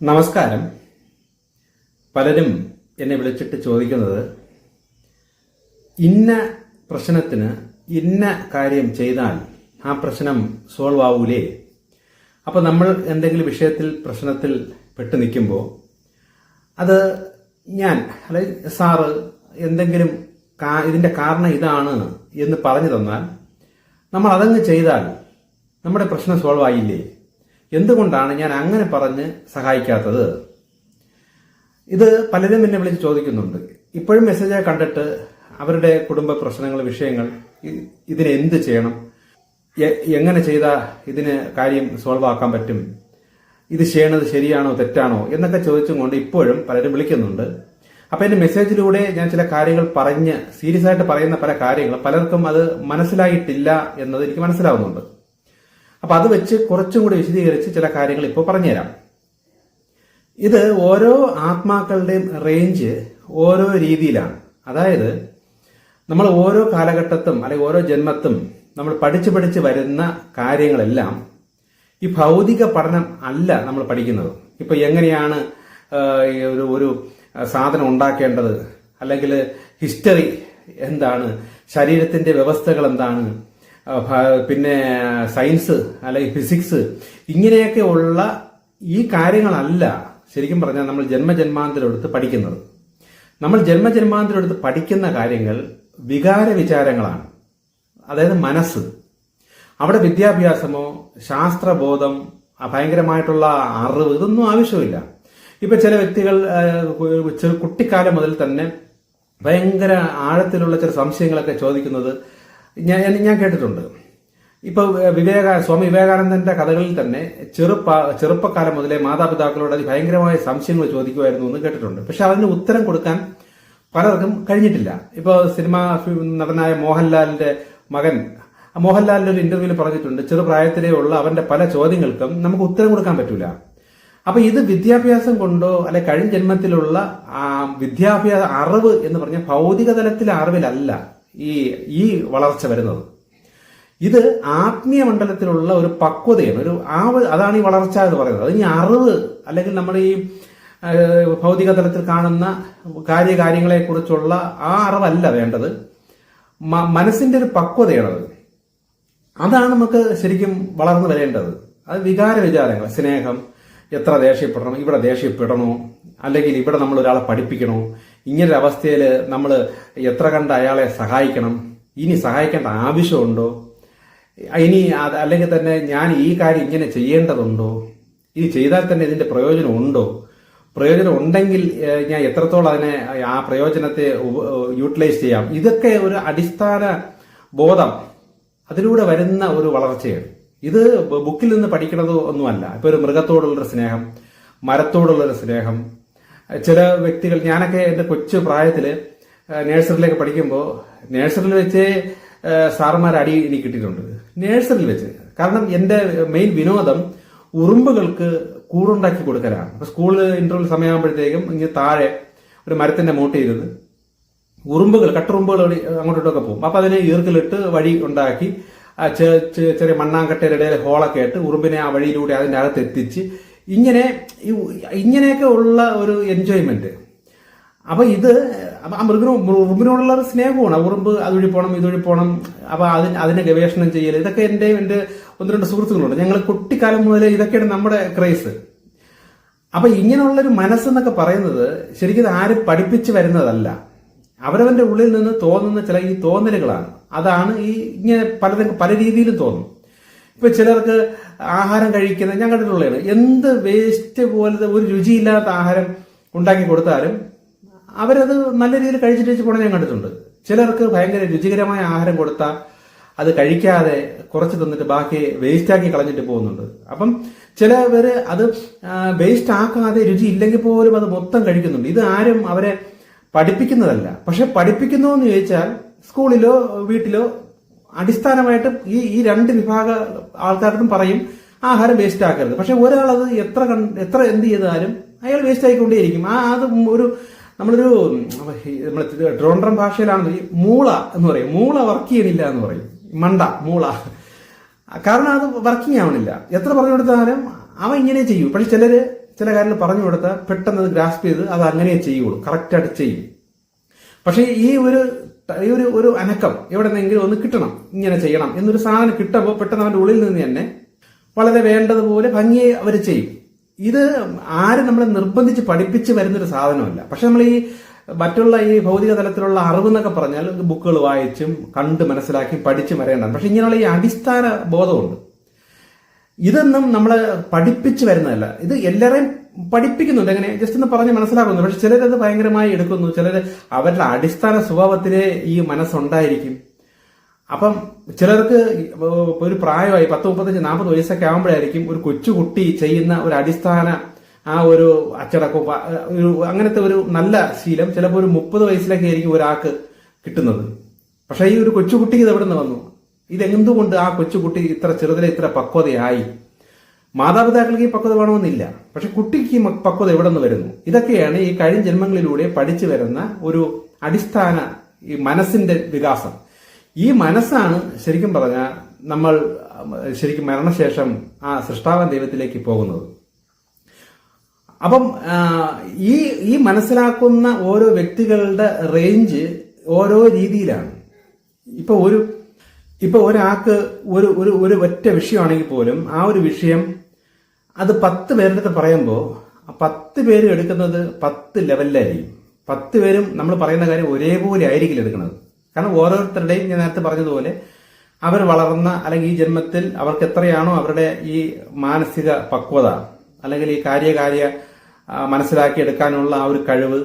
നമസ്കാരം. പലരും എന്നെ വിളിച്ചിട്ട് ചോദിക്കുന്നത് ഇന്ന പ്രശ്നത്തിന് ഇന്ന കാര്യം ചെയ്താൽ ആ പ്രശ്നം സോൾവ് ആവൂലേ? അപ്പോൾ നമ്മൾ എന്തെങ്കിലും വിഷയത്തിൽ പ്രശ്നത്തിൽ പെട്ട് നിൽക്കുമ്പോൾ അത് ഞാൻ അല്ലെങ്കിൽ സാറ് എന്തെങ്കിലും ഇതിന്റെ കാരണം ഇതാണ് എന്ന് പറഞ്ഞു തന്നാൽ നമ്മൾ അതങ്ങ് ചെയ്താൽ നമ്മുടെ പ്രശ്നം സോൾവ് ആയില്ലേ? എന്തുകൊണ്ടാണ് ഞാൻ അങ്ങനെ പറഞ്ഞ് സഹായിക്കാത്തത്? ഇത് പലരും എന്നെ വിളിച്ച് ചോദിക്കുന്നുണ്ട്. ഇപ്പോഴും മെസ്സേജ് കണ്ടിട്ട് അവരുടെ കുടുംബ പ്രശ്നങ്ങൾ വിഷയങ്ങൾ ഇതിന് എന്ത് ചെയ്യണം? എങ്ങനെ ചെയ്താൽ ഇതിന് കാര്യം സോൾവ് ആക്കാൻ പറ്റും? ഇത് ചെയ്യണത് ശരിയാണോ തെറ്റാണോ എന്നൊക്കെ ചോദിച്ചും കൊണ്ട് ഇപ്പോഴും പലരും വിളിക്കുന്നുണ്ട്. അപ്പൊ എന്റെ മെസ്സേജിലൂടെ ഞാൻ ചില കാര്യങ്ങൾ പറഞ്ഞ് സീരിയസ് ആയിട്ട് പറയുന്ന പല കാര്യങ്ങൾ പലർക്കും അത് മനസ്സിലായിട്ടില്ല എന്നത് എനിക്ക് മനസ്സിലാവുന്നുണ്ട്. അപ്പൊ അത് വെച്ച് കുറച്ചും കൂടി വിശദീകരിച്ച് ചില കാര്യങ്ങൾ ഇപ്പോൾ പറഞ്ഞുതരാം. ഇത് ഓരോ ആത്മാക്കളുടെയും റേഞ്ച് ഓരോ രീതിയിലാണ്. അതായത് നമ്മൾ ഓരോ കാലഘട്ടത്തും അല്ലെങ്കിൽ ഓരോ ജന്മത്തും നമ്മൾ പഠിച്ചു പഠിച്ച് വരുന്ന കാര്യങ്ങളെല്ലാം ഈ ഭൗതിക പഠനം അല്ല നമ്മൾ പഠിക്കുന്നത്. ഇപ്പൊ എങ്ങനെയാണ് ഒരു ഒരു സാധനം ഉണ്ടാക്കേണ്ടത്? അല്ലെങ്കിൽ ഹിസ്റ്ററി എന്താണ്? ശരീരത്തിന്റെ വ്യവസ്ഥകൾ എന്താണ്? പിന്നെ സയൻസ് അല്ലെങ്കിൽ ഫിസിക്സ് ഇങ്ങനെയൊക്കെ ഉള്ള ഈ കാര്യങ്ങളല്ല ശരിക്കും പറഞ്ഞാൽ നമ്മൾ ജന്മജന്മാന്തരം എടുത്ത് പഠിക്കുന്നത്. നമ്മൾ ജന്മജന്മാന്തരം എടുത്ത് പഠിക്കുന്ന കാര്യങ്ങൾ വികാര വിചാരങ്ങളാണ്. അതായത് മനസ്സ്. അവിടെ വിദ്യാഭ്യാസമോ ശാസ്ത്രബോധം ഭയങ്കരമായിട്ടുള്ള അറിവ് ഇതൊന്നും ആവശ്യമില്ല. ഇപ്പൊ ചില വ്യക്തികൾ കുട്ടിക്കാലം മുതൽ തന്നെ ഭയങ്കര ആഴത്തിലുള്ള ചില സംശയങ്ങളൊക്കെ ചോദിക്കുന്നത് ഞാൻ ഞാൻ കേട്ടിട്ടുണ്ട്. ഇപ്പൊ വിവേക സ്വാമി വിവേകാനന്ദന്റെ കഥകളിൽ തന്നെ ചെറുപ്പ ചെറുപ്പക്കാലം മുതലേ മാതാപിതാക്കളോട് ഭയങ്കരമായ സംശയങ്ങൾ ചോദിക്കുമായിരുന്നു എന്ന് കേട്ടിട്ടുണ്ട്. പക്ഷെ അതിന് ഉത്തരം കൊടുക്കാൻ പലർക്കും കഴിഞ്ഞിട്ടില്ല. ഇപ്പൊ സിനിമ നടനായ മോഹൻലാലിന്റെ മകൻ മോഹൻലാലിന്റെ ഒരു ഇന്റർവ്യൂവിൽ പറഞ്ഞിട്ടുണ്ട് ചെറുപ്രായത്തിലേ ഉള്ള അവന്റെ പല ചോദ്യങ്ങൾക്കും നമുക്ക് ഉത്തരം കൊടുക്കാൻ പറ്റൂല. അപ്പൊ ഇത് വിദ്യാഭ്യാസം കൊണ്ടോ അല്ലെ കഴിഞ്ഞ ജന്മത്തിലുള്ള വിദ്യാഭ്യാസ അറിവ് എന്ന് പറഞ്ഞ ഭൗതിക തലത്തിലെ അറിവിലല്ല. ഈ ഈ വളർച്ച വരുന്നത്. ഇത് ആത്മീയ മണ്ഡലത്തിലുള്ള ഒരു പക്വതയാണ്. ഒരു ആ അതാണ് ഈ വളർച്ച എന്ന് പറയുന്നത്. അത് ഇനി അറിവ് അല്ലെങ്കിൽ നമ്മുടെ ഈ ഭൗതിക തലത്തിൽ കാണുന്ന കാര്യകാര്യങ്ങളെ കുറിച്ചുള്ള ആ അറിവല്ല വേണ്ടത്. മനസ്സിന്റെ ഒരു പക്വതയാണത്. അതാണ് നമുക്ക് ശരിക്കും വളർന്നു വരേണ്ടത്. അത് വികാര വിചാരങ്ങൾ. സ്നേഹം എത്ര ദേഷ്യപ്പെടണം ഇവിടെ ദേഷ്യപ്പെടണോ അല്ലെങ്കിൽ ഇവിടെ നമ്മൾ ഒരാളെ പഠിപ്പിക്കണോ ഇങ്ങനൊരു അവസ്ഥയിൽ നമ്മൾ എത്ര കണ്ട് അയാളെ സഹായിക്കണം? ഇനി സഹായിക്കേണ്ട ആവശ്യമുണ്ടോ? ഇനി അല്ലെങ്കിൽ തന്നെ ഞാൻ ഈ കാര്യം ഇങ്ങനെ ചെയ്യേണ്ടതുണ്ടോ? ഇത് ചെയ്താൽ തന്നെ ഇതിന്റെ പ്രയോജനം ഉണ്ടോ? പ്രയോജനം ഉണ്ടെങ്കിൽ ഞാൻ എത്രത്തോളം അതിനെ ആ പ്രയോജനത്തെ യൂട്ടിലൈസ് ചെയ്യാം? ഇതൊക്കെ ഒരു അടിസ്ഥാന ബോധം. അതിലൂടെ വരുന്ന ഒരു വളർച്ചയാണ്. ഇത് ബുക്കിൽ നിന്ന് പഠിക്കണത് ഒന്നുമല്ല. ഇപ്പൊ ഒരു മൃഗത്തോടുള്ളൊരു സ്നേഹം മരത്തോടുള്ളൊരു സ്നേഹം ചില വ്യക്തികൾ ഞാനൊക്കെ എന്റെ കൊച്ചു പ്രായത്തിൽ നേഴ്സറിയിലേക്ക് പഠിക്കുമ്പോൾ നേഴ്സറിയിൽ വെച്ച് സാറന്മാർ അടി എനിക്ക് കിട്ടിയിട്ടുണ്ട്. നേഴ്സറിയിൽ വെച്ച്. കാരണം എന്റെ മെയിൻ വിനോദം ഉറുമ്പുകൾക്ക് കൂടുണ്ടാക്കി കൊടുക്കലാണ്. അപ്പൊ സ്കൂൾ ഇന്റർവ്യൂ സമയമാകുമ്പോഴത്തേക്കും ഇങ്ങനെ താഴെ ഒരു മരത്തിന്റെ മൂട്ടയിരുന്ന് ഉറുമ്പുകൾ കട്ടുറുമ്പുകൾ അങ്ങോട്ടോട്ടൊക്കെ പോകും. അപ്പൊ അതിനെ ഈർക്കിലിട്ട് വഴി ഉണ്ടാക്കി ചെറിയ മണ്ണാങ്കട്ടയുടെ ഇടയിൽ ഹോളൊക്കെ ഇട്ട് ഉറുമ്പിനെ ആ വഴിയിലൂടെ അതിന്റെ അകത്ത് എത്തിച്ച് ഇങ്ങനെ ഇങ്ങനെയൊക്കെ ഉള്ള ഒരു എൻജോയ്മെന്റ് അപ്പൊ ഇത് ആ മൃഗനോ ഉറുമ്പിനോടുള്ള ഒരു സ്നേഹമാണ്. ഉറുമ്പ് അതുവഴി പോകണം ഇതുവഴി പോകണം അപ്പൊ അതിന് അതിനെ ഗവേഷണം ചെയ്യൽ. ഇതൊക്കെ എന്റെ എന്റെ ഒന്ന് രണ്ട് സുഹൃത്തുക്കളുണ്ട്. ഞങ്ങൾ കുട്ടിക്കാലം മുതൽ ഇതൊക്കെയാണ് നമ്മുടെ ക്രൈസ് അപ്പൊ ഇങ്ങനെയുള്ളൊരു മനസ്സെന്നൊക്കെ പറയുന്നത് ശരിക്കും ആരും പഠിപ്പിച്ചു വരുന്നതല്ല. അവരവന്റെ ഉള്ളിൽ നിന്ന് തോന്നുന്ന ചില ഈ തോന്നലുകളാണ്. അതാണ് ഈ ഇങ്ങനെ പലതും പല രീതിയിലും തോന്നും. ഇപ്പൊ ചിലർക്ക് ആഹാരം കഴിക്കുന്ന ഞാൻ കണ്ടിട്ടുള്ളതാണ് എന്ത് വേസ്റ്റ് പോലത്തെ ഒരു രുചിയില്ലാത്ത ആഹാരം ഉണ്ടാക്കി കൊടുത്താലും അവരത് നല്ല രീതിയിൽ കഴിച്ചിട്ട് വെച്ച് പോണ ഞാൻ കണ്ടിട്ടുണ്ട്. ചിലർക്ക് ഭയങ്കര രുചികരമായ ആഹാരം കൊടുത്താൽ അത് കഴിക്കാതെ കുറച്ച് തന്നിട്ട് ബാക്കി വേസ്റ്റാക്കി കളഞ്ഞിട്ട് പോകുന്നുണ്ട്. അപ്പം ചില പേര് അത് വേസ്റ്റ് ആക്കാതെ രുചി ഇല്ലെങ്കിൽ പോലും അത് മൊത്തം കഴിക്കുന്നുണ്ട്. ഇത് ആരും അവരെ പഠിപ്പിക്കുന്നതല്ല. പക്ഷെ പഠിപ്പിക്കുന്നു എന്ന് ചോദിച്ചാൽ സ്കൂളിലോ വീട്ടിലോ അടിസ്ഥാനമായിട്ട് ഈ ഈ രണ്ട് വിഭാഗ ആൾക്കാർക്കും പറയും ആഹാരം വേസ്റ്റ് ആക്കരുത്. പക്ഷെ ഒരാൾ അത് എത്ര എത്ര എന്ത് ചെയ്താലും അയാൾ വേസ്റ്റ് ആയിക്കൊണ്ടേയിരിക്കും. ആ അത് ഒരു നമ്മളൊരു നമ്മൾ ട്രോണ്ടം ഭാഷയിലാണ് ഈ മൂള എന്ന് പറയും. മൂള വർക്ക് ചെയ്യണില്ല എന്ന് പറയും. മണ്ട മൂള. കാരണം അത് വർക്കിംഗ് ആവണില്ല. എത്ര പറഞ്ഞു കൊടുത്താലും അവൻ ഇങ്ങനെ ചെയ്യും. പക്ഷെ ചിലര് ചില കാര്യങ്ങൾ പറഞ്ഞു കൊടുത്താൽ പെട്ടെന്ന് അത് ഗ്രാസ്പ് ചെയ്ത് അത് അങ്ങനെ ചെയ്യുള്ളൂ. കറക്റ്റായിട്ട് ചെയ്യും. പക്ഷേ ഈ ഒരു ഈ ഒരു ഒരു അനക്കം എവിടെ നിന്നെങ്കിലും ഒന്ന് കിട്ടണം ഇങ്ങനെ ചെയ്യണം എന്നൊരു സാധനം കിട്ടുമ്പോൾ പെട്ടെന്ന് അവന്റെ ഉള്ളിൽ നിന്ന് തന്നെ വളരെ വേണ്ടതുപോലെ ഭംഗിയെ അവർ ചെയ്യും. ഇത് ആരും നമ്മളെ നിർബന്ധിച്ച് പഠിപ്പിച്ച് വരുന്നൊരു സാധനമല്ല. പക്ഷെ നമ്മൾ ഈ മറ്റുള്ള ഈ ഭൗതിക തലത്തിലുള്ള അറിവ് എന്നൊക്കെ പറഞ്ഞാൽ ബുക്കുകൾ വായിച്ചും കണ്ട് മനസ്സിലാക്കി പഠിച്ചും വരേണ്ടതാണ്. പക്ഷെ ഇങ്ങനെയുള്ള ഈ അടിസ്ഥാന ബോധമുണ്ട്. ഇതൊന്നും നമ്മളെ പഠിപ്പിച്ച് വരുന്നതല്ല. ഇത് എല്ലാവരെയും പഠിപ്പിക്കുന്നുണ്ട്. എങ്ങനെ ജസ്റ്റ് ഒന്ന് പറഞ്ഞ് മനസ്സിലാക്കുന്നു. പക്ഷെ ചിലരത് ഭയങ്കരമായി എടുക്കുന്നു. ചിലർ അവരുടെ അടിസ്ഥാന സ്വഭാവത്തിലെ ഈ മനസ്സുണ്ടായിരിക്കും. അപ്പം ചിലർക്ക് ഒരു പ്രായമായി പത്ത് മുപ്പത്തഞ്ച് നാൽപ്പത് വയസ്സൊക്കെ ആകുമ്പോഴായിരിക്കും ഒരു കൊച്ചുകുട്ടി ചെയ്യുന്ന ഒരു അടിസ്ഥാന ആ ഒരു അച്ചടക്കം ഒരു അങ്ങനത്തെ ഒരു നല്ല ശീലം ചിലപ്പോൾ ഒരു മുപ്പത് വയസ്സിലൊക്കെ ആയിരിക്കും ഒരാൾക്ക് കിട്ടുന്നത്. പക്ഷേ ഈ ഒരു കൊച്ചുകുട്ടിക്ക് ഇത് എവിടെ നിന്ന് വന്നു? ഇതെന്തുകൊണ്ട് ആ കൊച്ചുകുട്ടി ഇത്ര ചെറുതിലെ ഇത്ര പക്വതയായി? മാതാപിതാക്കൾക്ക് ഈ പക്വത വേണമെന്നില്ല. പക്ഷെ കുട്ടിക്ക് ഈ പക്വത എവിടെ നിന്ന് വരുന്നു? ഇതൊക്കെയാണ് ഈ കഴിഞ്ഞ ജന്മങ്ങളിലൂടെ പഠിച്ചു വരുന്ന ഒരു അടിസ്ഥാന ഈ മനസ്സിന്റെ വികാസം. ഈ മനസ്സാണ് ശരിക്കും പറഞ്ഞാൽ നമ്മൾ ശരിക്കും മരണശേഷം ആ സൃഷ്ടാവൻ ദൈവത്തിലേക്ക് പോകുന്നത്. അപ്പം ഈ ഈ മനസ്സിലാക്കുന്ന ഓരോ വ്യക്തികളുടെ റേഞ്ച് ഓരോ രീതിയിലാണ്. ഇപ്പൊ ഒരു ഇപ്പൊ ഒരാൾക്ക് ഒരു ഒരു ഒരു ഒറ്റ വിഷയമാണെങ്കിൽ പോലും ആ ഒരു വിഷയം അത് പത്ത് പേരുടെ അടുത്ത് പറയുമ്പോൾ പത്ത് പേര് എടുക്കുന്നത് പത്ത് ലെവലിലായിരിക്കും. പത്ത് പേരും നമ്മൾ പറയുന്ന കാര്യം ഒരേപോലെ ആയിരിക്കില്ല എടുക്കുന്നത്. കാരണം ഓരോരുത്തരുടെയും ഞാൻ നേരത്തെ പറഞ്ഞതുപോലെ അവർ വളർന്ന അല്ലെങ്കിൽ ഈ ജന്മത്തിൽ അവർക്ക് എത്രയാണോ അവരുടെ ഈ മാനസിക പക്വത അല്ലെങ്കിൽ ഈ കാര്യകാര്യ മനസ്സിലാക്കി മനസ്സിലാക്കിയെടുക്കാനുള്ള ആ ഒരു കഴിവ്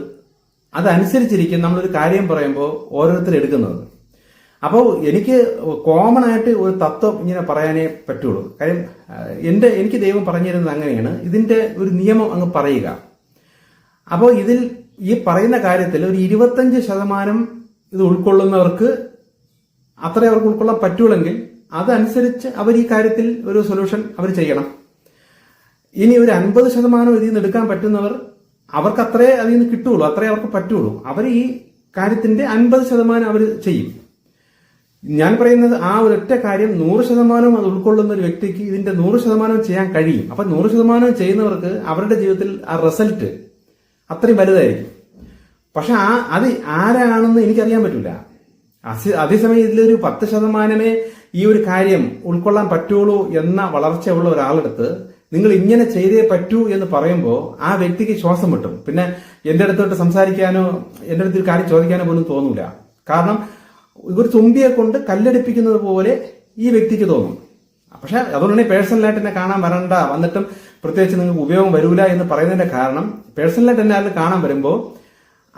അതനുസരിച്ചിരിക്കും നമ്മളൊരു കാര്യം പറയുമ്പോൾ ഓരോരുത്തർ എടുക്കുന്നത്. അപ്പോൾ എനിക്ക് കോമൺ ആയിട്ട് ഒരു തത്വം ഇങ്ങനെ പറയാനേ പറ്റുള്ളൂ. കാര്യം എന്റെ എനിക്ക് ദൈവം പറഞ്ഞു തരുന്നത് അങ്ങനെയാണ്. ഇതിന്റെ ഒരു നിയമം അങ്ങ് പറയുക. അപ്പോൾ ഇതിൽ ഈ പറയുന്ന കാര്യത്തിൽ ഒരു ഇരുപത്തഞ്ച് ശതമാനം ഇത് ഉൾക്കൊള്ളുന്നവർക്ക് അത്രേ അവർക്ക് ഉൾക്കൊള്ളാൻ പറ്റുള്ളെങ്കിൽ അതനുസരിച്ച് അവർ ഈ കാര്യത്തിൽ ഒരു സൊല്യൂഷൻ അവർ ചെയ്യണം. ഇനി ഒരു അൻപത് ശതമാനം ഇതിൽ നിന്ന് എടുക്കാൻ പറ്റുന്നവർ അവർക്ക് അത്രേ അതിൽ നിന്ന് കിട്ടുള്ളൂ അത്രേ അവർക്ക് പറ്റുള്ളൂ. അവർ ഈ കാര്യത്തിന്റെ അൻപത് ശതമാനം അവർ ചെയ്യും. ഞാൻ പറയുന്നത് ആ ഒരൊറ്റ കാര്യം നൂറ് ശതമാനവും അത് ഉൾക്കൊള്ളുന്ന ഒരു വ്യക്തിക്ക് ഇതിന്റെ നൂറ് ശതമാനവും ചെയ്യാൻ കഴിയും. അപ്പൊ നൂറ് ശതമാനവും ചെയ്യുന്നവർക്ക് അവരുടെ ജീവിതത്തിൽ ആ റിസൾട്ട് അത്രയും വലുതായിരിക്കും. പക്ഷെ ആ അത് ആരാണെന്ന് എനിക്കറിയാൻ പറ്റില്ല. അതേസമയം ഇതിലൊരു പത്ത് ശതമാനമേ ഈ ഒരു കാര്യം ഉൾക്കൊള്ളാൻ പറ്റുള്ളൂ എന്ന വളർച്ചയുള്ള ഒരാളെടുത്ത് നിങ്ങൾ ഇങ്ങനെ ചെയ്തേ പറ്റൂ എന്ന് പറയുമ്പോൾ ആ വ്യക്തിക്ക് ശ്വാസം കിട്ടും പിന്നെ എന്റെ അടുത്തോട്ട് സംസാരിക്കാനോ എന്റെ അടുത്ത് കാര്യം ചോദിക്കാനോ പോലും തോന്നൂല. കാരണം ഒരു തുമ്പിയെ കൊണ്ട് കല്ലെടുപ്പിക്കുന്നത് പോലെ ഈ വ്യക്തിക്ക് തോന്നും. പക്ഷെ അതുകൊണ്ട് പേഴ്സണലായിട്ട് എന്നെ കാണാൻ വരണ്ട. വന്നിട്ടും പ്രത്യേകിച്ച് നിങ്ങൾക്ക് ഉപയോഗം വരൂല എന്ന് പറയുന്നതിന്റെ കാരണം പേഴ്സണലായിട്ട് എന്നെ ആരും കാണാൻ വരുമ്പോൾ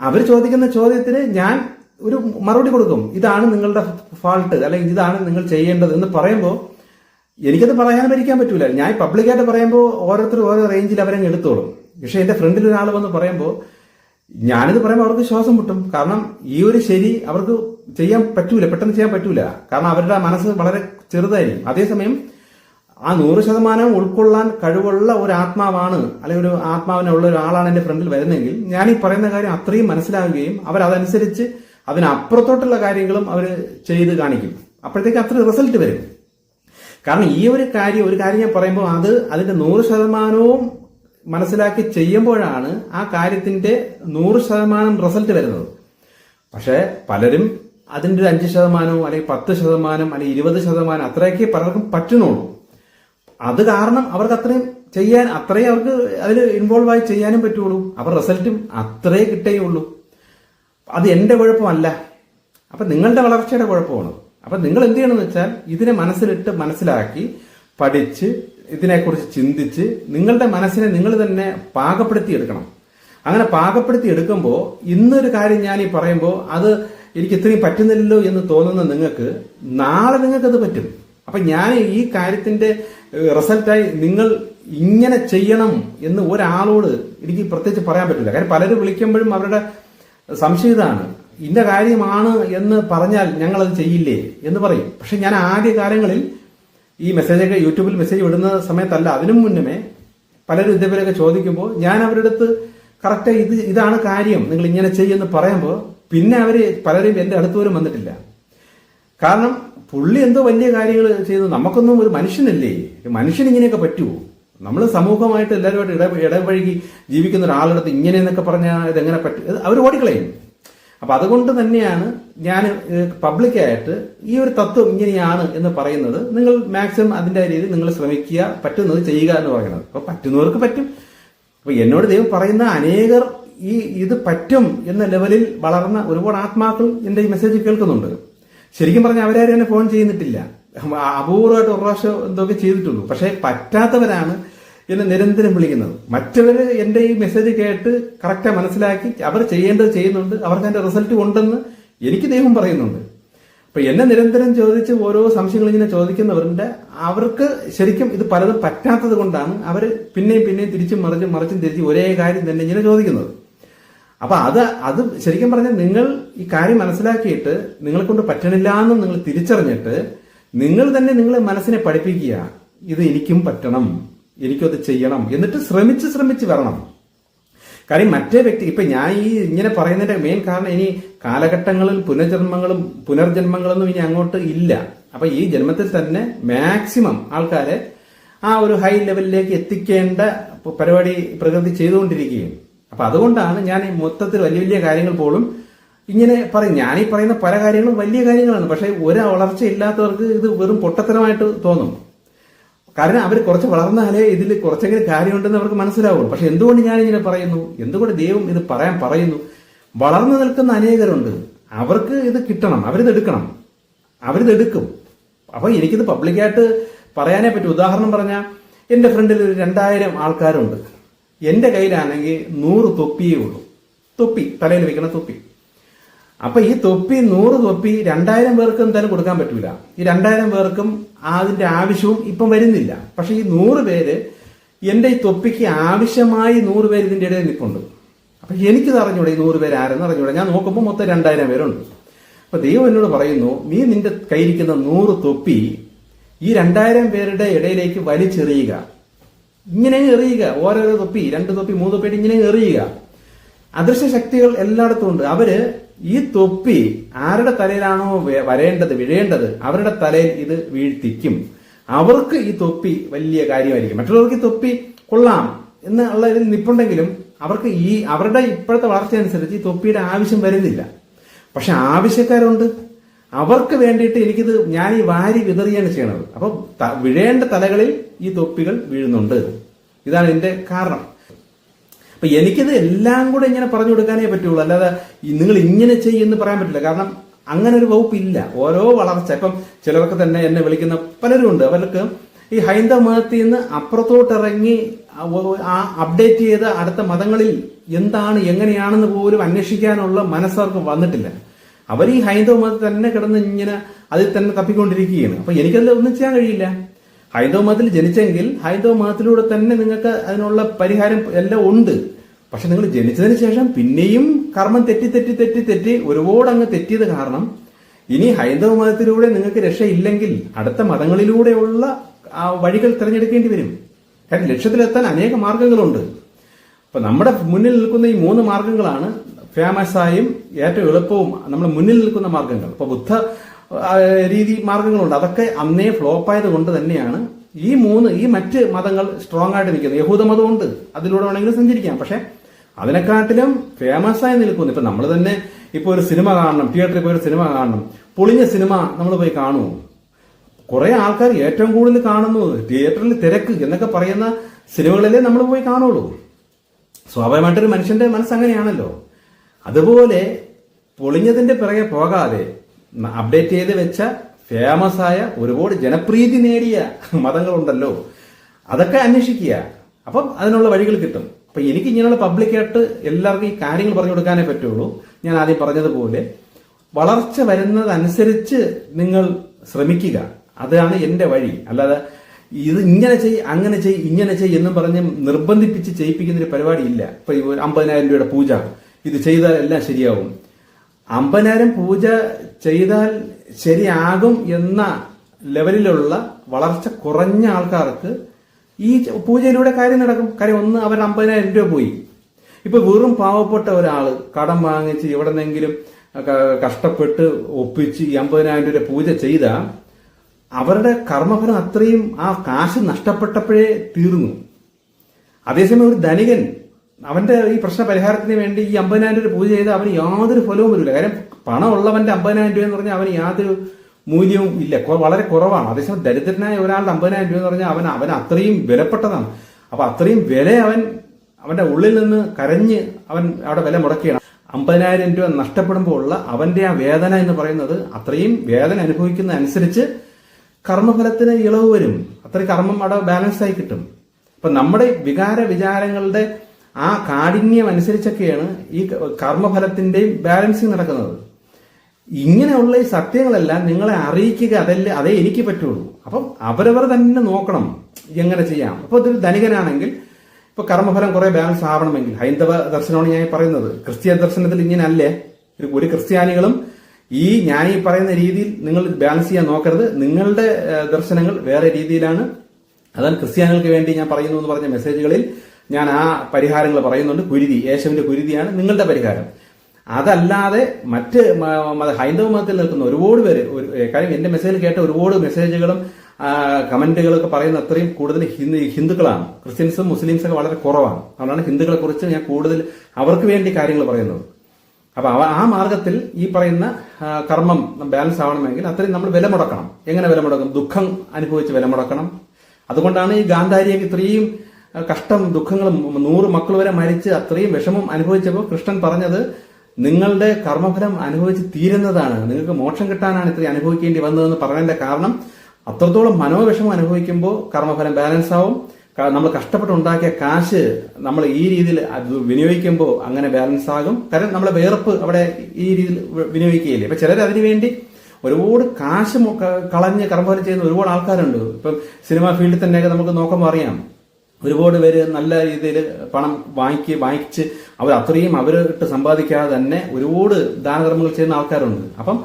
അവർ ചോദിക്കുന്ന ചോദ്യത്തിന് ഞാൻ ഒരു മറുപടി കൊടുക്കും. ഇതാണ് നിങ്ങളുടെ ഫാൾട്ട് അല്ലെങ്കിൽ ഇതാണ് നിങ്ങൾ ചെയ്യേണ്ടത് എന്ന് പറയുമ്പോൾ എനിക്കത് പറയാൻ ഭരിക്കാൻ പറ്റൂല. ഞാൻ പബ്ലിക്കായിട്ട് പറയുമ്പോൾ ഓരോരുത്തർ ഓരോ റേഞ്ചിൽ അവരെ എടുത്തോളും. പക്ഷെ എന്റെ ഫ്രണ്ടിൽ ഒരാൾ വന്ന് പറയുമ്പോൾ ഞാനിത് പറയുമ്പോൾ അവർക്ക് ശ്വാസം മുട്ടും. കാരണം ഈ ഒരു ശരി അവർക്ക് ചെയ്യാൻ പറ്റൂല പെട്ടെന്ന് ചെയ്യാൻ പറ്റൂല. കാരണം അവരുടെ മനസ്സ് വളരെ ചെറുതായിരിക്കും. അതേസമയം ആ നൂറ് ശതമാനം ഉൾക്കൊള്ളാൻ കഴിവുള്ള ഒരു ആത്മാവാണ് അല്ലെങ്കിൽ ഒരു ആത്മാവിനുള്ള ഒരാളാണ് എന്റെ ഫ്രണ്ടിൽ വരുന്നതെങ്കിൽ ഞാൻ ഈ പറയുന്ന കാര്യം അത്രയും മനസ്സിലാകുകയും അവരതനുസരിച്ച് അതിനപ്പുറത്തോട്ടുള്ള കാര്യങ്ങളും അവർ ചെയ്ത് കാണിക്കും. അപ്പോഴത്തേക്ക് അത്ര റിസൾട്ട് വരും. കാരണം ഈ ഒരു കാര്യം ഒരു കാര്യം ഞാൻ പറയുമ്പോൾ അത് അതിന്റെ നൂറ് ശതമാനവും മനസ്സിലാക്കി ചെയ്യുമ്പോഴാണ് ആ കാര്യത്തിന്റെ നൂറ് ശതമാനം റിസൾട്ട് വരുന്നത്. പക്ഷേ പലരും അതിന്റെ ഒരു അഞ്ച് ശതമാനവും അല്ലെങ്കിൽ പത്ത് ശതമാനം അല്ലെങ്കിൽ ഇരുപത് ശതമാനം അത്രയൊക്കെ പലർക്കും പറ്റുന്നുള്ളൂ. അത് കാരണം അവർക്ക് അത്രയും ചെയ്യാൻ അത്രയും അവർക്ക് അതിൽ ഇൻവോൾവ് ആയി ചെയ്യാനും പറ്റുള്ളൂ. അവർ റിസൾട്ടും അത്രേ കിട്ടേയുള്ളൂ അത് എന്റെ കുഴപ്പമല്ല. അപ്പൊ നിങ്ങളുടെ വളർച്ചയുടെ കുഴപ്പമാണ്. അപ്പൊ നിങ്ങൾ എന്ത് ചെയ്യണമെന്ന് വെച്ചാൽ ഇതിനെ മനസ്സിലിട്ട് മനസ്സിലാക്കി പഠിച്ച് ഇതിനെക്കുറിച്ച് ചിന്തിച്ച് നിങ്ങളുടെ മനസ്സിനെ നിങ്ങൾ തന്നെ പാകപ്പെടുത്തി എടുക്കണം അങ്ങനെ പാകപ്പെടുത്തി എടുക്കുമ്പോൾ ഇന്നൊരു കാര്യം ഞാൻ ഈ പറയുമ്പോൾ അത് എനിക്ക് ഇത്രയും പറ്റുന്നില്ലല്ലോ എന്ന് തോന്നുന്ന നിങ്ങൾക്ക് നാളെ നിങ്ങൾക്കത് പറ്റും. അപ്പൊ ഞാൻ ഈ കാര്യത്തിന്റെ റിസൾട്ടായി നിങ്ങൾ ഇങ്ങനെ ചെയ്യണം എന്ന് ഒരാളോട് എനിക്ക് പ്രത്യേകിച്ച് പറയാൻ പറ്റില്ല. കാര്യം പലരും വിളിക്കുമ്പോഴും അവരുടെ സംശയം ഇതാണ്. ഇന്ന കാര്യമാണ് എന്ന് പറഞ്ഞാൽ ഞങ്ങൾ അത് ചെയ്യില്ലേ എന്ന് പറയും. പക്ഷെ ഞാൻ ആദ്യ കാലങ്ങളിൽ ഈ മെസ്സേജൊക്കെ യൂട്യൂബിൽ മെസ്സേജ് വിടുന്ന സമയത്തല്ല അതിനും മുന്നമേ പലരും ഇതേപോലെയൊക്കെ ചോദിക്കുമ്പോൾ ഞാൻ അവരുടെ അടുത്ത് കറക്റ്റ് ഇത് ഇതാണ് കാര്യം. നിങ്ങൾ ഇങ്ങനെ ചെയ്യുമെന്ന് പറയുമ്പോൾ പിന്നെ അവർ പലരും എന്റെ അടുത്ത് പോലും വന്നിട്ടില്ല. കാരണം പുള്ളി എന്തോ വലിയ കാര്യങ്ങൾ ചെയ്തു. നമുക്കൊന്നും ഒരു മനുഷ്യനല്ലേ? ഒരു മനുഷ്യൻ ഇങ്ങനെയൊക്കെ പറ്റുമോ നമ്മൾ സമൂഹമായിട്ട് എല്ലാവരുമായിട്ട് ഇട ഇടപഴകി ജീവിക്കുന്ന ഒരാളുടെ ഇങ്ങനെ എന്നൊക്കെ പറഞ്ഞാൽ ഇതെങ്ങനെ പറ്റും? അവർ ഓടിക്കളയും. അപ്പം അതുകൊണ്ട് തന്നെയാണ് ഞാൻ പബ്ലിക്കായിട്ട് ഈ ഒരു തത്വം ഇങ്ങനെയാണ് എന്ന് പറയുന്നത്. നിങ്ങൾ മാക്സിമം അതിന്റെ രീതിയിൽ നിങ്ങൾ ശ്രമിക്കുക പറ്റുന്നത് ചെയ്യുക എന്ന് പറയുന്നത്. അപ്പോൾ പറ്റുന്നവർക്ക് പറ്റും. അപ്പോൾ എന്നോട് ദൈവം പറയുന്ന അനേകർ ഈ ഇത് പറ്റും എന്ന ലെവലിൽ വളർന്ന ഒരുപാട് ആത്മാക്കൾ എന്റെ ഈ മെസ്സേജ് കേൾക്കുന്നുണ്ട്. ശരിക്കും പറഞ്ഞാൽ അവരാരും എന്നെ ഫോൺ ചെയ്യുന്നിട്ടില്ല. അപൂർവമായിട്ട് ഒരു പ്രാവശ്യം എന്തൊക്കെ ചെയ്തിട്ടുള്ളൂ. പക്ഷേ പറ്റാത്തവരാണ് എന്നെ നിരന്തരം വിളിക്കുന്നത്. മറ്റവര് എന്റെ ഈ മെസ്സേജ് കേട്ട് കറക്റ്റായി മനസ്സിലാക്കി അവർ ചെയ്യേണ്ടത് ചെയ്യുന്നുണ്ട്. അവർക്ക് അതിന്റെ റിസൾട്ട് ഉണ്ടെന്ന് എനിക്ക് ദൈവം പറയുന്നുണ്ട്. അപ്പൊ എന്നെ നിരന്തരം ചോദിച്ച് ഓരോ സംശയങ്ങൾ ഇങ്ങനെ ചോദിക്കുന്നവരുണ്ട്. അവർക്ക് ശരിക്കും ഇത് പലതും പറ്റാത്തത് കൊണ്ടാണ് അവർ പിന്നെയും പിന്നെയും തിരിച്ചും മറിച്ചും മറിച്ചും തിരിച്ചും ഒരേ കാര്യം തന്നെ ഇങ്ങനെ ചോദിക്കുന്നത്. അപ്പൊ അത് അത് ശരിക്കും പറഞ്ഞാൽ നിങ്ങൾ ഈ കാര്യം മനസ്സിലാക്കിയിട്ട് നിങ്ങളെ കൊണ്ട് പറ്റണില്ല എന്ന് നിങ്ങൾ തിരിച്ചറിഞ്ഞിട്ട് നിങ്ങൾ തന്നെ നിങ്ങളെ മനസ്സിനെ പഠിപ്പിക്കുക. ഇത് എനിക്കും പറ്റണം. എനിക്കും അത് ചെയ്യണം. എന്നിട്ട് ശ്രമിച്ച് ശ്രമിച്ച് വരണം. കാര്യം മറ്റേ വ്യക്തി ഇപ്പൊ ഞാൻ ഈ ഇങ്ങനെ പറയുന്നതിന്റെ മെയിൻ കാരണം ഇനി കാലഘട്ടങ്ങളിൽ പുനർജന്മങ്ങളും പുനർജന്മങ്ങളൊന്നും ഇനി അങ്ങോട്ട് ഇല്ല. അപ്പൊ ഈ ജന്മത്തിൽ തന്നെ മാക്സിമം ആൾക്കാരെ ആ ഒരു ഹൈ ലെവലിലേക്ക് എത്തിക്കേണ്ട പരിപാടി പ്രകൃതി ചെയ്തുകൊണ്ടിരിക്കുകയും അപ്പൊ അതുകൊണ്ടാണ് ഞാൻ ഈ മൊത്തത്തിൽ വലിയ വലിയ കാര്യങ്ങൾ പോലും ഇങ്ങനെ പറയും. ഞാൻ ഈ പറയുന്ന പല കാര്യങ്ങളും വലിയ കാര്യങ്ങളാണ്. പക്ഷേ ഒരു വളർച്ച ഇല്ലാത്തവർക്ക് ഇത് വെറും പൊട്ടത്തരമായിട്ട് തോന്നും. കാരണം അവർ കുറച്ച് വളർന്നാലേ ഇതിൽ കുറച്ചെങ്കിലും കാര്യമുണ്ടെന്ന് അവർക്ക് മനസ്സിലാവുള്ളൂ. പക്ഷെ എന്തുകൊണ്ട് ഞാൻ ഇങ്ങനെ പറയുന്നു? എന്തുകൊണ്ട് ദൈവം ഇത് പറയാൻ പറയുന്നു? വളർന്നു നിൽക്കുന്ന അനേകരുണ്ട്. അവർക്ക് ഇത് കിട്ടണം. അവരിത് എടുക്കണം. അവരിത് എടുക്കും. അപ്പൊ എനിക്കിത് പബ്ലിക്കായിട്ട് പറയാനേ പറ്റും. ഉദാഹരണം പറഞ്ഞാൽ എന്റെ ഫ്രണ്ടിൽ ഒരു രണ്ടായിരം ആൾക്കാരുണ്ട്. എന്റെ കയ്യിലാണെങ്കിൽ നൂറ് തൊപ്പിയേ ഉള്ളൂ. തൊപ്പി തലയിൽ വെക്കണ തൊപ്പി. അപ്പൊ ഈ തൊപ്പി നൂറ് തൊപ്പി രണ്ടായിരം പേർക്ക് എന്തായാലും കൊടുക്കാൻ പറ്റൂല. ഈ രണ്ടായിരം പേർക്കും അതിന്റെ ആവശ്യവും ഇപ്പം വരുന്നില്ല. പക്ഷെ ഈ നൂറ് പേര് എന്റെ ഈ തൊപ്പിക്ക് ആവശ്യമായി നൂറ് പേര് ഇതിന്റെ ഇടയിൽ നിൽപ്പുണ്ട്. അപ്പൊ എനിക്കിത് അറിഞ്ഞൂടെ ഈ നൂറ് പേര് ആരെന്ന് അറിഞ്ഞൂടെ? ഞാൻ നോക്കുമ്പോൾ മൊത്തം രണ്ടായിരം പേരുണ്ട്. അപ്പൊ ദൈവം എന്നോട് പറയുന്നു നീ നിന്റെ കയ്യിരിക്കുന്ന നൂറ് തൊപ്പി ഈ രണ്ടായിരം പേരുടെ ഇടയിലേക്ക് വലിച്ചെറിയുക. ഇങ്ങനെ എറിയുക. ഓരോരോ തൊപ്പി രണ്ട് തൊപ്പി മൂന്ന് തൊപ്പി ഇങ്ങനെ എറിയുക. അദൃശ്യ ശക്തികൾ എല്ലായിടത്തും ഉണ്ട്. അവർ ഈ തൊപ്പി ആരുടെ തലയിലാണോ വരേണ്ടത് വിഴേണ്ടത് അവരുടെ തലയിൽ ഇത് വീഴ്ത്തിക്കും. അവർക്ക് ഈ തൊപ്പി വലിയ കാര്യമായിരിക്കും. മറ്റുള്ളവർക്ക് ഈ തൊപ്പി കൊള്ളാം എന്നുള്ള ഇതിൽ നിപ്പുണ്ടെങ്കിലും അവർക്ക് ഈ അവരുടെ ഇപ്പോഴത്തെ വളർച്ച അനുസരിച്ച് ഈ തൊപ്പിയുടെ ആവശ്യം വരുന്നില്ല. പക്ഷെ ആവശ്യക്കാരുണ്ട്. അവർക്ക് വേണ്ടിയിട്ട് എനിക്കിത് ഞാൻ ഈ വാരി വിതറിയാണ് ചെയ്യണത്. അപ്പൊ വിഴേണ്ട തലകളിൽ ഈ തൊപ്പികൾ വീഴുന്നുണ്ട്. ഇതാണ് എന്റെ കാരണം. അപ്പൊ എനിക്കിത് എല്ലാം കൂടെ ഇങ്ങനെ പറഞ്ഞു കൊടുക്കാനേ പറ്റുള്ളൂ. അല്ലാതെ നിങ്ങൾ ഇങ്ങനെ ചെയ്യുമെന്ന് പറയാൻ പറ്റില്ല. കാരണം അങ്ങനെ ഒരു വകുപ്പ് ഇല്ല ഓരോ വളർച്ച. ഇപ്പം ചിലർക്ക് തന്നെ എന്നെ വിളിക്കുന്ന പലരും ഉണ്ട്. അവർക്ക് ഈ ഹൈന്ദവ മതത്തിൽ നിന്ന് അപ്പുറത്തോട്ട് ഇറങ്ങി ആ ആ അപ്ഡേറ്റ് ചെയ്ത അടുത്ത മതങ്ങളിൽ എന്താണ് എങ്ങനെയാണെന്ന് പോലും അന്വേഷിക്കാനുള്ള മനസ്സവർക്ക് വന്നിട്ടില്ല. അവർ ഈ ഹൈന്ദവ മതത്തിൽ തന്നെ കിടന്ന് ഇങ്ങനെ അതിൽ തന്നെ തപ്പിക്കൊണ്ടിരിക്കുകയാണ്. അപ്പൊ എനിക്കത് ഒന്നും ചെയ്യാൻ കഴിയില്ല. ഹൈന്ദവ മതത്തിൽ ജനിച്ചെങ്കിൽ ഹൈന്ദവ മതത്തിലൂടെ തന്നെ നിങ്ങൾക്ക് അതിനുള്ള പരിഹാരം എല്ലാം ഉണ്ട്. പക്ഷെ നിങ്ങൾ ജനിച്ചതിന് ശേഷം പിന്നെയും കർമ്മം തെറ്റി തെറ്റി തെറ്റി തെറ്റി ഒരുപാട് അങ്ങ് തെറ്റിയത് കാരണം ഇനി ഹൈന്ദവ മതത്തിലൂടെ നിങ്ങൾക്ക് രക്ഷയില്ലെങ്കിൽ അടുത്ത മതങ്ങളിലൂടെയുള്ള വഴികൾ തിരഞ്ഞെടുക്കേണ്ടി വരും. കാരണം ലക്ഷ്യത്തിലെത്താൻ അനേക മാർഗങ്ങളുണ്ട്. അപ്പൊ നമ്മുടെ മുന്നിൽ നിൽക്കുന്ന ഈ മൂന്ന് മാർഗങ്ങളാണ് ഫേമസ് ആയും ഏറ്റവും എളുപ്പവും നമ്മുടെ മുന്നിൽ നിൽക്കുന്ന മാർഗങ്ങൾ. ഇപ്പൊ ബുദ്ധ രീതി മാർഗങ്ങളുണ്ട്. അതൊക്കെ അന്നേ ഫ്ലോപ്പ് ആയത് കൊണ്ട് തന്നെയാണ് ഈ മൂന്ന് ഈ മറ്റ് മതങ്ങൾ സ്ട്രോങ് ആയിട്ട് നിൽക്കുന്നത്. യഹൂദ മതമുണ്ട് അതിലൂടെ വേണമെങ്കിലും സഞ്ചരിക്കാം. പക്ഷെ അതിനെക്കാട്ടിലും ഫേമസ് ആയി നിൽക്കുന്നു. ഇപ്പൊ നമ്മൾ തന്നെ ഇപ്പൊ ഒരു സിനിമ കാണണം തിയേറ്ററിൽ പോയി ഒരു സിനിമ കാണണം. പൊളിഞ്ഞ സിനിമ നമ്മൾ പോയി കാണുമോ? കുറെ ആൾക്കാർ ഏറ്റവും കൂടുതൽ കാണുന്നു തിയേറ്ററിൽ തിരക്ക് എന്നൊക്കെ പറയുന്ന സിനിമകളിലേ നമ്മൾ പോയി കാണുള്ളൂ. സ്വാഭാവികമായിട്ടൊരു മനുഷ്യന്റെ മനസ്സ് അങ്ങനെയാണല്ലോ. അതുപോലെ പൊളിഞ്ഞതിന്റെ പിറകെ പോകാതെ അപ്ഡേറ്റ് ചെയ്ത് വെച്ച ഫേമസ് ആയ ഒരുപാട് ജനപ്രീതി നേടിയ മതങ്ങളുണ്ടല്ലോ. അതൊക്കെ അന്വേഷിക്കുക. അപ്പം അതിനുള്ള വഴികൾ കിട്ടും. അപ്പൊ എനിക്ക് ഇങ്ങനെയുള്ള പബ്ലിക്കായിട്ട് എല്ലാവർക്കും ഈ കാര്യങ്ങൾ പറഞ്ഞു കൊടുക്കാനേ പറ്റുള്ളൂ. ഞാൻ ആദ്യം പറഞ്ഞതുപോലെ വളർച്ച വരുന്നതനുസരിച്ച് നിങ്ങൾ ശ്രമിക്കുക. അതാണ് എന്റെ വഴി. അല്ലാതെ ഇത് ഇങ്ങനെ ചെയ് അങ്ങനെ ചെയ് ഇങ്ങനെ ചെയ് എന്നും പറഞ്ഞ് നിർബന്ധിപ്പിച്ച് ചെയ്യിപ്പിക്കുന്ന ഒരു പരിപാടി ഇല്ല. ഇപ്പൊ അമ്പതിനായിരം രൂപയുടെ പൂജ. ഇത് ചെയ്താൽ എല്ലാം ശരിയാവും. അമ്പനാരം പൂജ ചെയ്താൽ ശരിയാകും എന്ന ലെവലിലുള്ള വളർച്ച കുറഞ്ഞ ആൾക്കാർക്ക് ഈ പൂജയിലൂടെ കാര്യം നടക്കും. കാര്യം ഒന്ന് അവർ അമ്പതിനായിരം രൂപ പോയി. ഇപ്പൊ വെറും പാവപ്പെട്ട ഒരാൾ കടം വാങ്ങിച്ച് എവിടെന്നെങ്കിലും കഷ്ടപ്പെട്ട് ഒപ്പിച്ച് ഈ അമ്പതിനായിരം രൂപ പൂജ ചെയ്ത അവരുടെ കർമ്മഫലം അത്രയും ആ കാശ് നഷ്ടപ്പെട്ടപ്പോഴേ തീർന്നു. അതേസമയം ഒരു ധനികൻ അവന്റെ ഈ പ്രശ്ന പരിഹാരത്തിന് വേണ്ടി ഈ അമ്പതിനായിരം രൂപ പൂജ ചെയ്ത് അവന് യാതൊരു ഫലവും വരില്ല. കാര്യം പണമുള്ളവന്റെ അമ്പതിനായിരം രൂപ എന്ന് പറഞ്ഞാൽ അവന് യാതൊരു മൂല്യവും ഇല്ല. വളരെ കുറവാണ്. അതേസമയം ദരിദ്രനായ ഒരാളുടെ അമ്പതിനായിരം രൂപ എന്ന് പറഞ്ഞാൽ അവൻ അവൻ അത്രയും വിലപ്പെട്ടതാണ്. അപ്പൊ അത്രയും വില അവൻ അവന്റെ ഉള്ളിൽ നിന്ന് കരഞ്ഞ് അവൻ അവിടെ വില മുടക്കുകയാണ് അമ്പതിനായിരം രൂപ നഷ്ടപ്പെടുമ്പോൾ ഉള്ള അവന്റെ ആ വേദന എന്ന് പറയുന്നത് അത്രയും വേദന അനുഭവിക്കുന്ന അനുസരിച്ച് കർമ്മഫലത്തിന് ഇളവ് വരും. അത്രയും കർമ്മം അവിടെ ബാലൻസ് ആയി കിട്ടും. അപ്പൊ നമ്മുടെ വികാര വിചാരങ്ങളുടെ ആ കാഠിന്യം അനുസരിച്ചൊക്കെയാണ് ഈ കർമ്മഫലത്തിന്റെയും ബാലൻസിങ് നടക്കുന്നത്. ഇങ്ങനെയുള്ള ഈ സത്യങ്ങളെല്ലാം നിങ്ങളെ അറിയിക്കുക അതല്ലേ അതേ എനിക്ക് പറ്റുള്ളൂ. അപ്പം അവരവർ തന്നെ നോക്കണം എങ്ങനെ ചെയ്യാം. അപ്പൊ ഇതൊരു ധനികനാണെങ്കിൽ ഇപ്പൊ കർമ്മഫലം കുറെ ബാലൻസ് ആവണമെങ്കിൽ ഹൈന്ദവ ദർശനമാണ് ഞാൻ പറയുന്നത്. ക്രിസ്ത്യൻ ദർശനത്തിൽ ഇങ്ങനെ അല്ലേ ഒരു- ക്രിസ്ത്യാനികളും ഈ ഞാൻ ഈ പറയുന്ന രീതിയിൽ നിങ്ങൾ ബാലൻസ് ചെയ്യാൻ നോക്കരുത്. നിങ്ങളുടെ ദർശനങ്ങൾ വേറെ രീതിയിലാണ്. അതാണ് ക്രിസ്ത്യാനികൾക്ക് വേണ്ടി ഞാൻ പറയുന്നു എന്ന് പറഞ്ഞ മെസ്സേജുകളിൽ ഞാൻ ആ പരിഹാരങ്ങൾ പറയുന്നുണ്ട്. കുരുതി യേശുവിന്റെ കുരുതിയാണ് നിങ്ങളുടെ പരിഹാരം. അതല്ലാതെ മറ്റ് ഹൈന്ദവ മതത്തിൽ നിൽക്കുന്ന ഒരുപാട് പേര് കാര്യം എന്റെ മെസ്സേജിൽ കേട്ട ഒരുപാട് മെസ്സേജുകളും കമന്റുകളൊക്കെ പറയുന്ന അത്രയും കൂടുതൽ ഹിന്ദു ഹിന്ദുക്കളാണ്. ക്രിസ്ത്യൻസും മുസ്ലിംസും ഒക്കെ വളരെ കുറവാണ്. അതുകൊണ്ടാണ് ഹിന്ദുക്കളെ കുറിച്ച് ഞാൻ കൂടുതൽ അവർക്ക് വേണ്ടി കാര്യങ്ങൾ പറയുന്നത്. അപ്പൊ ആ മാർഗത്തിൽ ഈ പറയുന്ന കർമ്മം ബാലൻസ് ആവണമെങ്കിൽ അത്രയും നമ്മൾ വില മുടക്കണം. എങ്ങനെ വില മുടക്കും? ദുഃഖം അനുഭവിച്ച് വില മുടക്കണം. അതുകൊണ്ടാണ് ഈ ഗാന്ധാരിയൊക്കെ ഇത്രയും കഷ്ടം ദുഃഖങ്ങളും നൂറ് മക്കൾ വരെ മരിച്ച് അത്രയും വിഷമം അനുഭവിച്ചപ്പോൾ കൃഷ്ണൻ പറഞ്ഞത് നിങ്ങളുടെ കർമ്മഫലം അനുഭവിച്ച് തീരുന്നതാണ്. നിങ്ങൾക്ക് മോക്ഷം കിട്ടാനാണ് ഇത്രയും അനുഭവിക്കേണ്ടി വന്നതെന്ന് പറഞ്ഞതിന്റെ കാരണം അത്രത്തോളം മനോവിഷമം അനുഭവിക്കുമ്പോൾ കർമ്മഫലം ബാലൻസ് ആവും. നമ്മൾ കഷ്ടപ്പെട്ടുണ്ടാക്കിയ കാശ് നമ്മൾ ഈ രീതിയിൽ വിനിയോഗിക്കുമ്പോൾ അങ്ങനെ ബാലൻസ് ആകും. കാരണം നമ്മളെ വേർപ്പ് അവിടെ ഈ രീതിയിൽ വിനിയോഗിക്കുകയില്ലേ? അപ്പൊ ചിലർ അതിനുവേണ്ടി ഒരുപാട് കാശ് കളഞ്ഞ് കർമ്മഫലം ചെയ്യുന്ന ഒരുപാട് ആൾക്കാരുണ്ട്. ഇപ്പം സിനിമാ ഫീൽഡിൽ തന്നെയൊക്കെ നമുക്ക് നോക്കുമ്പോൾ അറിയാം. ഒരുപാട് പേര് നല്ല രീതിയിൽ പണം വാങ്ങിക്ക് വാങ്ങിച്ച് അവർ അത്രയും അവരിട്ട് സമ്പാദിക്കാതെ തന്നെ ഒരുപാട് ദാനധർമ്മങ്ങൾ ചെയ്യുന്ന ആൾക്കാരുണ്ട്. അപ്പം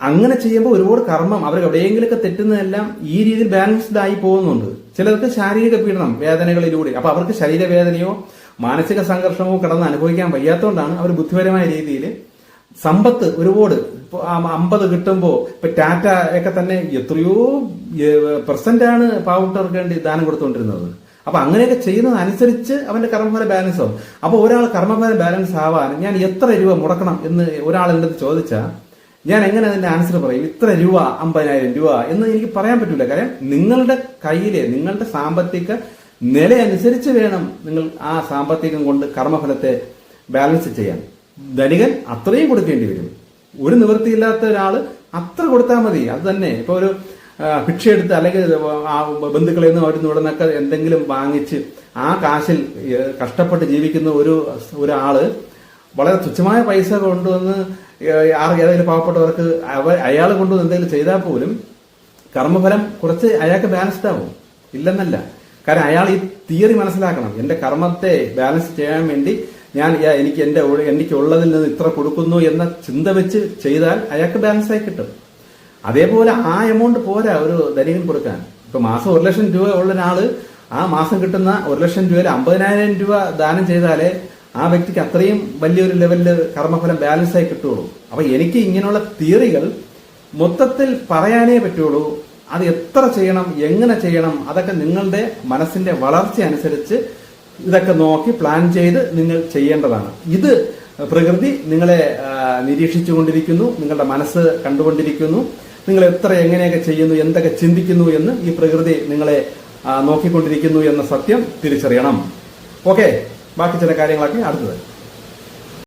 അങ്ങനെ ചെയ്യുമ്പോൾ ഒരുപാട് കർമ്മം അവർ എവിടെയെങ്കിലുമൊക്കെ തെറ്റുന്നതെല്ലാം ഈ രീതിയിൽ ബാലൻസ്ഡ് ആയി പോകുന്നുണ്ട്. ചിലർക്ക് ശാരീരിക പീഡനം വേദനകളിലൂടെ. അപ്പൊ അവർക്ക് ശരീരവേദനയോ മാനസിക സംഘർഷമോ കടന്ന് അനുഭവിക്കാൻ വയ്യാത്തതുകൊണ്ടാണ് അവർ ബുദ്ധിപരമായ രീതിയിൽ സമ്പത്ത് ഒരുപാട്. ഇപ്പൊ അമ്പത് കിട്ടുമ്പോൾ ഇപ്പൊ ടാറ്റ ഒക്കെ തന്നെ എത്രയോ പെർസെന്റ് ആണ് പാവപ്പെട്ടവർക്ക് വേണ്ടി ദാനം കൊടുത്തുകൊണ്ടിരുന്നത്. അപ്പൊ അങ്ങനെയൊക്കെ ചെയ്യുന്നതനുസരിച്ച് അവന്റെ കർമ്മഫല ബാലൻസ് ആവും. അപ്പൊ ഒരാൾ കർമ്മഫല ബാലൻസ് ആവാൻ ഞാൻ എത്ര രൂപ മുടക്കണം എന്ന് ഒരാൾ എന്റെ ചോദിച്ചാൽ ഞാൻ എങ്ങനെ അതിന്റെ ആൻസർ പറയും? ഇത്ര രൂപ അമ്പതിനായിരം രൂപ എന്ന് എനിക്ക് പറയാൻ പറ്റില്ല കാര്യം നിങ്ങളുടെ കയ്യിലെ നിങ്ങളുടെ സാമ്പത്തിക നില അനുസരിച്ച് വേണം നിങ്ങൾ ആ സാമ്പത്തികം കൊണ്ട് കർമ്മഫലത്തെ ബാലൻസ് ചെയ്യാൻ. ധനികൻ അത്രയും കൊടുക്കേണ്ടി വരും. ഒരു നിവൃത്തിയില്ലാത്ത ഒരാൾ അത്ര കൊടുത്താൽ മതി. അത് തന്നെ. ഇപ്പൊ ഒരു ആ, ഭിക്ഷ എടുത്ത് അല്ലെങ്കിൽ ആ ബന്ധുക്കളിൽ നിന്ന് അവിടെ ഇവിടെ നിന്നൊക്കെ എന്തെങ്കിലും വാങ്ങിച്ച് ആ കാശിൽ കഷ്ടപ്പെട്ട് ജീവിക്കുന്ന ഒരു ഒരാൾ വളരെ തുച്ഛമായ പൈസ കൊണ്ടുവന്ന് ഏതെങ്കിലും പാവപ്പെട്ടവർക്ക് അവ അയാൾ കൊണ്ടുവന്ന് എന്തെങ്കിലും ചെയ്താൽ പോലും കർമ്മഫലം കുറച്ച് അയാൾക്ക് ബാലൻസ്ഡ് ആവും. ഇല്ലെന്നല്ല. കാരണം അയാൾ ഈ തിയറി മനസ്സിലാക്കണം. എന്റെ കർമ്മത്തെ ബാലൻസ് ചെയ്യാൻ വേണ്ടി ഞാൻ എനിക്ക് എന്റെ എനിക്കുള്ളതിൽ നിന്ന് ഇത്ര കൊടുക്കുന്നു എന്ന ചിന്ത വെച്ച് ചെയ്താൽ അയാൾക്ക് ബാലൻസ് ആയി കിട്ടും. അതേപോലെ ആ എമൗണ്ട് പോരാ ഒരു ധനികൻ കൊടുക്കാൻ. ഇപ്പൊ മാസം ഒരു ലക്ഷം രൂപ ഉള്ള ഒരാൾ ആ മാസം കിട്ടുന്ന ഒരു ലക്ഷം രൂപയിൽ അമ്പതിനായിരം രൂപ ദാനം ചെയ്താലേ ആ വ്യക്തിക്ക് അത്രയും വലിയൊരു ലെവലിൽ കർമ്മഫലം ബാലൻസ് ആയി കിട്ടുള്ളൂ അപ്പൊ എനിക്ക് ഇങ്ങനെയുള്ള തിയറികൾ മൊത്തത്തിൽ പറയാനേ പറ്റുള്ളൂ അത് എത്ര ചെയ്യണം എങ്ങനെ ചെയ്യണം അതൊക്കെ നിങ്ങളുടെ മനസ്സിന്റെ വളർച്ച അനുസരിച്ച് ഇതൊക്കെ നോക്കി പ്ലാൻ ചെയ്ത് നിങ്ങൾ ചെയ്യേണ്ടതാണ്. ഇത് പ്രകൃതി നിങ്ങളെ നിരീക്ഷിച്ചുകൊണ്ടിരിക്കുന്നു നിങ്ങളുടെ മനസ്സ് കണ്ടുകൊണ്ടിരിക്കുന്നു. നിങ്ങൾ എത്ര എങ്ങനെയൊക്കെ ചെയ്യുന്നു എന്തൊക്കെ ചിന്തിക്കുന്നു എന്ന് ഈ പ്രകൃതി നിങ്ങളെ നോക്കിക്കൊണ്ടിരിക്കുന്നു എന്ന സത്യം തിരിച്ചറിയണം. ഓക്കെ? ബാക്കി ചില കാര്യങ്ങളൊക്കെ അടുത്തത്